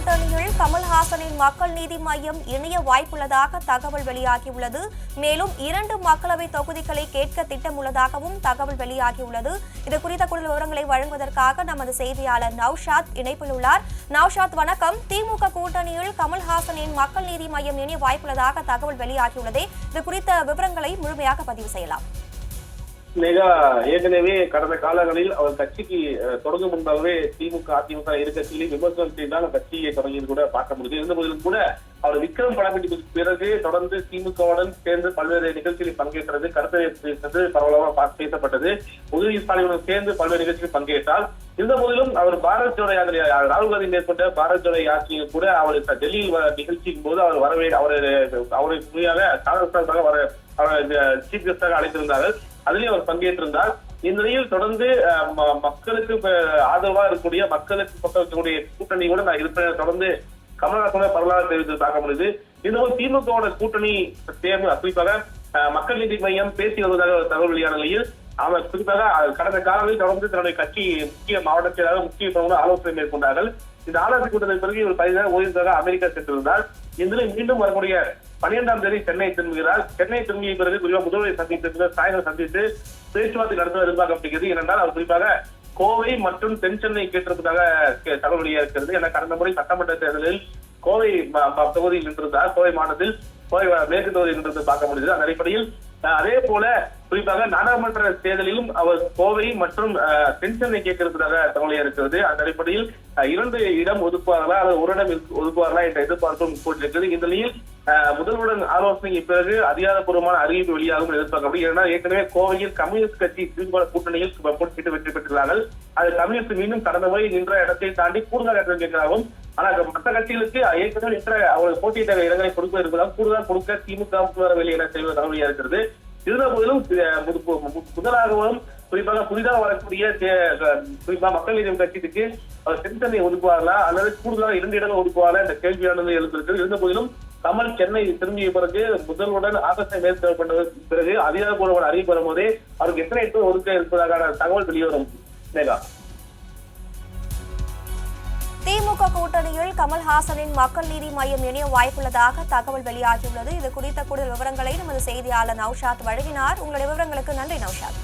கூட்டணியில் கமல்ஹாசனின் மக்கள் நீதி மையம் இணைய வாய்ப்புள்ளதாக தகவல் வெளியாகியுள்ளது. மேலும் இரண்டு மக்களவை தொகுதிகளை கேட்க திட்டமுள்ளதாகவும் தகவல் வெளியாகியுள்ளது. இது குறித்த கூடுதல் விவரங்களை வழங்குவதற்காக நமது செய்தியாளர் நௌஷாத் இணைப்பில் உள்ளார். நௌஷாத் வணக்கம். திமுக கூட்டணியில் கமல்ஹாசனின் மக்கள் நீதி மையம் இணைய வாய்ப்புள்ளதாக தகவல் வெளியாகியுள்ளதே. இது குறித்த விவரங்களை முழுமையாக பதிவு செய்யலாம். மேகா ஏற்கனவே கடந்த காலங்களில் அவர் கட்சிக்கு தொடங்கும் முன்பாகவே திமுக அதிமுக இரு விமர்சனம் செய்தால் கட்சியை தொடங்கியது கூட பார்க்க முடியுது இருந்த போதிலும் கூட அவர் விக்ரம் படப்பிடிப்புக்கு பிறகு தொடர்ந்து திமுகவுடன் சேர்ந்து பல்வேறு நிகழ்ச்சிகளில் பங்கேற்றது கருத்து பரவலாக பா- பேசப்பட்டது உதவி ஸ்டாலினுடன் சேர்ந்து பல்வேறு நிகழ்ச்சிகளில் பங்கேற்றார் இருந்த போதிலும் அவர் பாரத் ஜோடோ யாத்திரை ராகுல் காந்தி மேற்கொண்ட பாரத் ஜோடோ யாத்திரையில் கூட அவர் டெல்லியில் நிகழ்ச்சியின் போது அவர் வரவே அவர் அவரை முறையாக காங்கிரஸ் வர சீஃப் கெஸ்டாக அழைத்திருந்தார்கள். அதிலே அவர் பங்கேற்றிருந்தார். இந்நிலையில் தொடர்ந்து மக்களுக்கு ஆதரவா இருக்கக்கூடிய மக்களுக்கு பக்கம் இருக்கக்கூடிய கூட்டணியோட நான் இருப்பேன். தொடர்ந்து கமல்ஹாசன பரவலாக தெரிவித்து பார்க்க முடியுது. இன்னும் திமுகவோட கூட்டணி தேர்வு குறிப்பாக அஹ், மக்கள் நீதி மையம் பேசி வருவதாக ஒரு தகவல் வெளியான நிலையில் அவர் குறிப்பாக கடந்த காலங்களில் தொடர்ந்து தன்னுடைய கட்சி முக்கிய மாவட்ட செயலாளர் முக்கிய ஆலோசனை மேற்கொண்டார்கள். இந்த ஆலோசனை கூட்டத்திற்கு பிறகு இவர் பதினாறு ஓய்வுக்காக அமெரிக்கா சென்றிருந்தார். இந்நிலையில் மீண்டும் வரக்கூடிய பன்னிரெண்டாம் தேதி சென்னை திரும்புகிறார். சென்னை திரும்பிய பிறகு குறிப்பாக முதல்வரை சந்தித்து சாயங்காலம் சந்தித்து பேச்சுவார்த்தை நடத்த எதிர்பார்க்கப்படுகிறது ஏனென்றால் அவர் குறிப்பாக கோவை மற்றும் தென் சென்னை கேட்டிருப்பதாக கே- தகவல் வெளியாக இருக்கிறது என கடந்த முறை சட்டமன்ற தேர்தலில் கோவை தொகுதியில் நின்றிருந்தார். கோவை மாநிலத்தில் கோவை மேற்கு தொகுதியில் நின்றது பார்க்க முடியுது அந்த அடிப்படையில் அதே போல குறிப்பாக நாடாளுமன்ற தேர்தலிலும் அவர் கோவை மற்றும் அஹ், தென் சென்னை கேட்டிருப்பதாக தகவல் இருக்கிறது. அந்த அடிப்படையில் இரண்டு இடம் ஒதுக்குவார்களா அல்லது ஒரு இடம் இருக்கு- ஒதுக்குவார்களா என்ற எதிர்பார்ப்பும் போட்டிருக்கிறது இந்த நிலையில் முதல்வருடன் ஆலோசனைக்கு பிறகு அதிகாரப்பூர்வமான அறிவிப்பு வெளியாகும் எதிர்பார்க்கப்படும் ஏன்னா ஏற்கனவே கோவையில் கம்யூனிஸ்ட் கட்சி திமுக கூட்டணியில் போட்டியிட்டு வெற்றி பெற்றுள்ளார்கள். அது கம்யூனிஸ்ட் மீண்டும் கடந்த முறை நின்ற இடத்தை தாண்டி கூடுதல் இடத்தில் கேட்கிறாகவும் ஆனால் மற்ற கட்சிகளுக்கு ஏற்கனவே நின்ற அவங்களுக்கு போட்டியிட்ட இடங்களை கொடுக்க இருப்பதால் கூடுதல் கொடுக்க திமுக வர வெளியிட செய்வது தகவலியா இருக்கிறது. இருந்த போதிலும் முதலாகவும் குறிப்பாக புதிதாக வரக்கூடிய குறிப்பாக மக்கள் நீதி கட்சிக்கு அவர் தென் ஒதுக்குவார்களா? அல்லது கூடுதலாக இரண்டு இடங்கள் ஒதுக்குவாரா இந்த கேள்வியானது எழுந்திருக்கிறது. இருந்த போதிலும் கமல் சென்னை திரும்பிய பிறகு முதல்வுடன் ஆகஸ்டை மேற்கொண்ட பிறகு அதிகாரப்பூர்வமான அறிவிப்பு வரும்போதே அவருக்கு எத்தனை இடங்கள் ஒதுக்க இருப்பதற்கான தகவல் வெளிவரும். மேகா. திமுக கூட்டணியில் கமல்ஹாசனின் மக்கள் நீதி மையம் இணைய வாய்ப்புள்ளதாக தகவல் வெளியாகியுள்ளது. இது குறித்த கூடுதல் விவரங்களை நமது செய்தியாளர் நௌஷாத் வழங்கினார். உங்களுடைய விவரங்களுக்கு நன்றி நௌஷாத்.